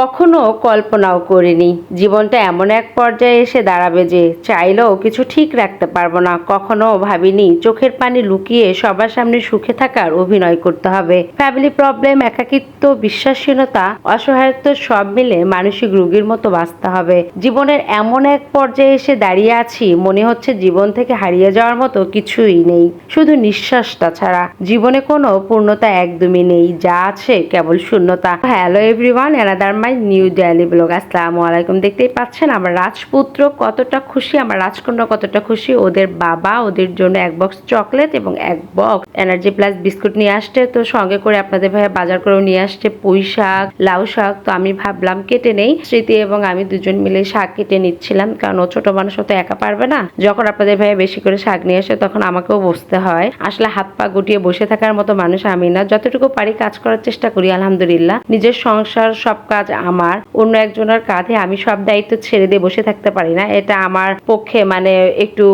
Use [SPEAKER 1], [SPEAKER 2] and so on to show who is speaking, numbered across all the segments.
[SPEAKER 1] কখনো কল্পনাও করিনি। জীবনটা এমন এক পর্যায়ে এসে দাঁড়াবে যে চাইলেও কিছু ঠিক রাখতে পারব না। কখনো ভাবিনি চোখের পানি লুকিয়ে সবার সামনে সুখে থাকার অভিনয় করতে হবে। ফ্যামিলি প্রবলেম একাকিত্ব, বিশ্বাসহীনতা, অসহায়ত্ব সব মিলে মানসিক রোগীর মতো বাঁচতে হবে। জীবনের এমন এক পর্যায়ে এসে দাঁড়িয়ে আছি, মনে হচ্ছে জীবন থেকে হারিয়ে যাওয়ার মতো কিছুই নেই। শুধু নিঃশ্বাসটা ছাড়া। জীবনে কোনো পূর্ণতা একদমই নেই। যা আছে কেবল শূন্যতা। Hello everyone another my new daily blog আসসালামু আলাইকুম। দেখতেই পাচ্ছেন আমার রাজপুত্র কতটা খুশি, আমার রাজকন্যা কতটা খুশি। ওদের বাবা, ওদের জন্য এক বক্স চকলেট এবং এক বক্স এনার্জি প্লাস বিস্কুট নিয়ে আসছে। তো সঙ্গে করে আপনাদের ভাইয়া বাজার করেও নিয়ে আসছে পুঁই শাক, লাউ শাক। তো আমি ভাবলাম কেটে নেই স্মৃতি এবং আমি দুজন মিলে শাক কেটে নিচ্ছিলাম। কারণ ও ছোট মানুষ তো একা পারবে না। যখন আপনাদের ভাইয়া বেশি করে শাক নিয়ে আসে, তখন আমাকেও বসতে হয়। আসলে হাত পা গুটিয়ে বসে থাকার মতো মানুষ আমি না। যতটুকু পারি কাজ করার চেষ্টা করি, আলহামদুলিল্লাহ। নিজের সংসার, সব কাজ আমার, অন্য একজনের কাঁধে আমি সব দায়িত্ব ছেড়ে দিয়ে বসে থাকতে পারি না। এটা আমার পক্ষে মানে একটু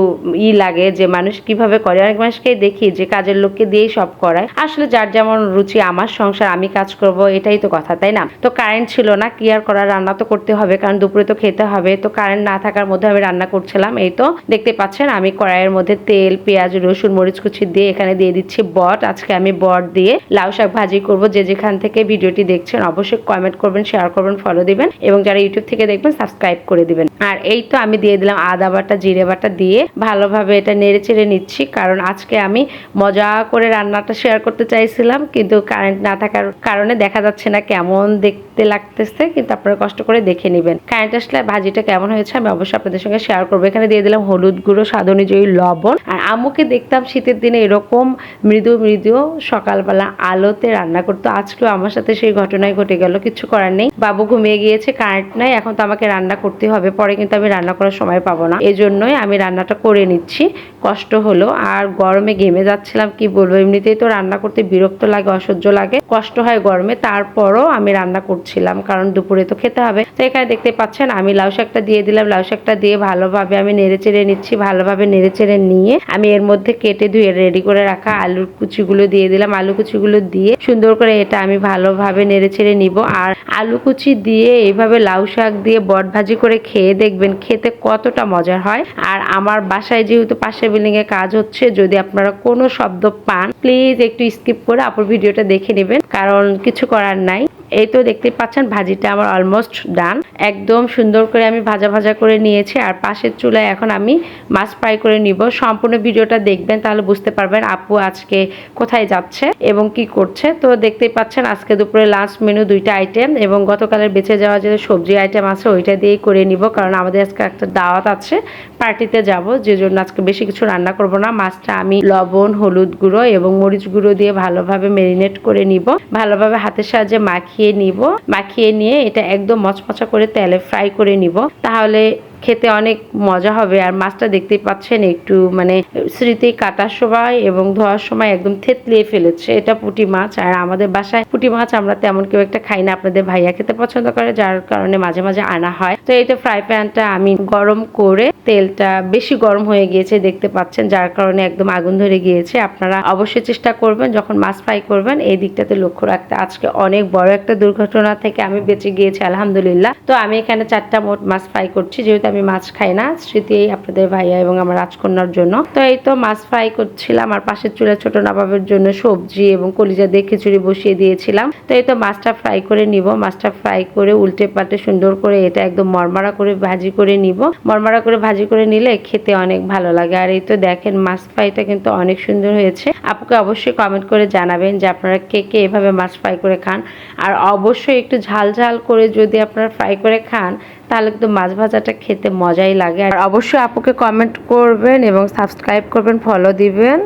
[SPEAKER 1] ই লাগে যে মানুষ কীভাবে করে। অনেক মানুষকে দেখি যে কাজের লোককে দিয়েই সব করায়। আসলে যার যেমন রুচি, আমার সংসার, আমি কাজ করব, এটাই তো কথা, তাই না? তো কারেন্ট ছিল না, কি আর করার? রান্না তো করতে হবে, কারণ দুপুরে তো খেতে হবে। তো কারেন্ট না থাকার মধ্যে আমি রান্না করছিলাম, এই তো দেখতে পাচ্ছেন, আমি কড়াইয়ের মধ্যে তেল, পেঁয়াজ, রসুন, মরিচ কুচি দিয়ে এখানে দিয়ে দিচ্ছি বট। আজকে আমি বট দিয়ে লাউ শাক ভাজি করব। যে যেখান থেকে ভিডিওটি দেখছেন, অবশ্যই কমেন্ট করবেন শেয়ার করবেন ফলো দিবেন এবং যারা ইউটিউব থেকে দেখবেন সাবস্ক্রাইব করে দিবেন। আর এই তো আমি দিয়ে দিলাম আদা বাটা, জিরে বাটা দিয়ে ভালোভাবে এটা নেড়ে চেড়ে নিচ্ছি, কারণ আজকে আমি মজা করে রান্নাটা শেয়ার করতে চাইছিলাম, কিন্তু কারেন্ট না থাকার কারণে দেখা যাচ্ছে না কেমন দেখতে লাগতেছে, কিন্তু আপনারা কষ্ট করে দেখে নেবেন। কারেন্ট আসলে ভাজিটা কেমন হয়েছে আমি অবশ্যই আপনাদের সঙ্গে শেয়ার করব। এখানে দিয়ে দিলাম হলুদ গুঁড়ো, স্বাদ অনুযায়ী লবণ। আর আম্মুকে দেখতাম শীতের দিনে এরকম মৃদু মৃদু সকালবেলা আলোতে রান্না করতো। আজকেও আমার সাথে সেই ঘটনায় ঘটে গেল, কিছু করার নেই। বাবু ঘুমিয়ে গিয়েছে কারেন্ট নাই, এখন তো আমাকে রান্না করতে হবে। পরে কিন্তু আমি রান্না করার সময় পাবো না। এই জন্যই আমি রান্নাটা করে নিচ্ছি। কষ্ট হলো, আর গরমে ঘেমে যাচ্ছিলাম, কি বলব? এমনিতেই তো রান্না করতে বিরক্ত লাগে, অসহ্য লাগে। কষ্ট হয় গরমে, তারপরও আমি রান্না করছিলাম কারণ দুপুরে তো খেতে হবে। তো এখানে দেখতে পাচ্ছেন, আমি লাউ শাকটা দিয়ে দিলাম। লাউ শাকটা দিয়ে ভালোভাবে আমি নেড়ে চেড়ে নিচ্ছি, ভালোভাবে নেড়ে চেড়ে নিয়ে আমি এর মধ্যে কেটে ধুয়ে রেডি করে রাখা আলুর কুচিগুলো দিয়ে দিলাম। আলু কুচিগুলো দিয়ে সুন্দর করে এটা আমি ভালোভাবে নেড়ে চেড়ে নিব। আর আলু কুচি দিয়ে এইভাবে লাউ শাক দিয়ে বট ভাজি করে খেয়ে দেখবেন, খেতে কতটা মজার হয়। আর আমার বাসায় যেহেতু পাশে বিল্ডিং এ কাজ হচ্ছে, যদি আপনারা কোনো শব্দ পান প্লিজ একটু স্কিপ করে আপুর ভিডিওটা দেখে নেবেন, কারণ কিছু করার নাই। এই তো দেখতে পাচ্ছেন, ভাজিটা আমার অলমোস্ট ডান একদম সুন্দর করে আমি ভাজা ভাজা করে নিয়েছি, আর পাশের চুলায় এখন আমি মাছ ফ্রাই করে নিব। সম্পূর্ণ ভিডিওটা দেখবেন, তাহলে বুঝতে পারবেন আপু আজকে কোথায় যাচ্ছে এবং কি করছে। তো দেখতেই পাচ্ছেন, আজকে দুপুরে লাঞ্চ মেনু দুইটা আইটেম এবং গতকালের বেঁচে যাওয়া যে সবজি আইটেম আছে, ওইটা দিয়েই করে নিব, কারণ আমাদের আজকে একটা দাওয়াত আছে পার্টিতে যাব যে জন্য আজকে বেশি কিছু রান্না করব না। মাছটা আমি লবণ, হলুদ গুঁড়ো এবং মরিচ গুঁড়ো দিয়ে ভালোভাবে মেরিনেট করে নিব। ভালোভাবে হাতের সাহায্যে মাখিয়ে নিব। মাখিয়ে নিয়ে এটা একদম মচমচা করে তেলে ফ্রাই করে নিব। তাহলে খেতে অনেক মজা হবে। আর মাছটা দেখতেই পাচ্ছেন, একটু মানে স্মৃতি কাটার সময় এবং ধোয়ার সময় একদম থেতলিয়ে ফেলেছে। এটা পুঁটি মাছ, আর আমাদের বাসায় পুঁটি মাছ আমরা তেমন কেউ একটা খাই না। আপনাদের ভাইয়া খেতে পছন্দ করে, যার কারণে মাঝে মাঝে আনা হয়। তো এটা ফ্রাই প্যানটা আমি গরম করে তেলটা বেশি গরম হয়ে গিয়েছে দেখতে পাচ্ছেন, যার কারণে একদম আগুন ধরে গিয়েছে। আপনারা অবশ্যই চেষ্টা করবেন, যখন মাছ ফ্রাই করবেন, এই দিকটাতে লক্ষ্য রাখতে। আজকে অনেক বড় একটা দুর্ঘটনা থেকে আমি বেঁচে গিয়েছি, আলহামদুলিল্লাহ। তো আমি এখানে চারটা মোট মাছ ফ্রাই করছি, যেহেতু আমি মাছ খাই না, স্মৃতি আপনাদের ভাইয়া এবং আমার রাজকন্যার জন্য। তো এই তো মাছ ফ্রাই করছিলাম, আর পাশের চুলা ছোট নবাবের জন্য সবজি এবং কলিজা দিয়ে খিচুড়ি বসিয়ে দিয়েছিলাম। তো এই তো মাছটা ফ্রাই করে নিব, মাছটা ফ্রাই করে উল্টে পাল্টে সুন্দর করে এটা একদম মরমারা করে ভাজি করে নিব। মরমারা করে ভাজি করে নিলে খেতে অনেক ভালো লাগে। আর এই তো দেখেন মাছ ফ্রাইটা কিন্তু অনেক সুন্দর হয়েছে। আপুকে অবশ্যই কমেন্ট করে জানাবেন যে আপনারা কে কে এভাবে মাছ ফ্রাই করে খান। আর অবশ্যই একটু ঝাল ঝাল করে যদি আপনারা ফ্রাই করে খান তাহলে কিন্তু মাছ ভাজাটা খেতে মজাই লাগে। আর অবশ্যই আপুকে কমেন্ট করবেন এবং সাবস্ক্রাইব করবেন ফলো দিবেন।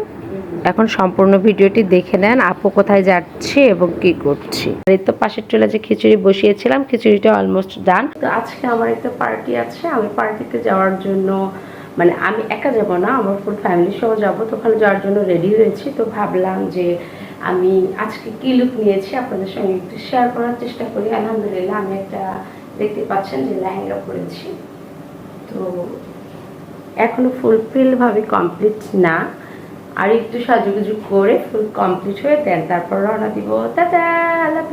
[SPEAKER 1] এখন সম্পূর্ণ ভিডিওটি দেখে নেন, আপু কোথায় যাচ্ছে এবং কি করছি। এই তো পাশের চুলা যে খিচুড়ি বসিয়েছিলাম, খিচুড়িটা অলমোস্ট ডান তো আজকে আমার একটা পার্টি আছে, আমি পার্টিতে যাওয়ার জন্য মানে আমি একা যাব না, আমার ফুল ফ্যামিলি সহ যাব, তো ওখানে যাওয়ার জন্য রেডি হয়েছি। তো ভাবলাম যে আমি আজকে কি লুক নিয়েছি, আপনাদের সঙ্গে একটু শেয়ার করার চেষ্টা করি। আলহামদুলিল্লাহ, আমি একটা দেখতে পাচ্ছেন যে লেহেঙ্গা পরেছি। তো এখনও ফুলফিল ভাবে কমপ্লিট না। আর একটু সাজুগুজু করে ফুল কমপ্লিট হয়ে দেন, তারপর রওনা দিব। দাদা আল্লাহ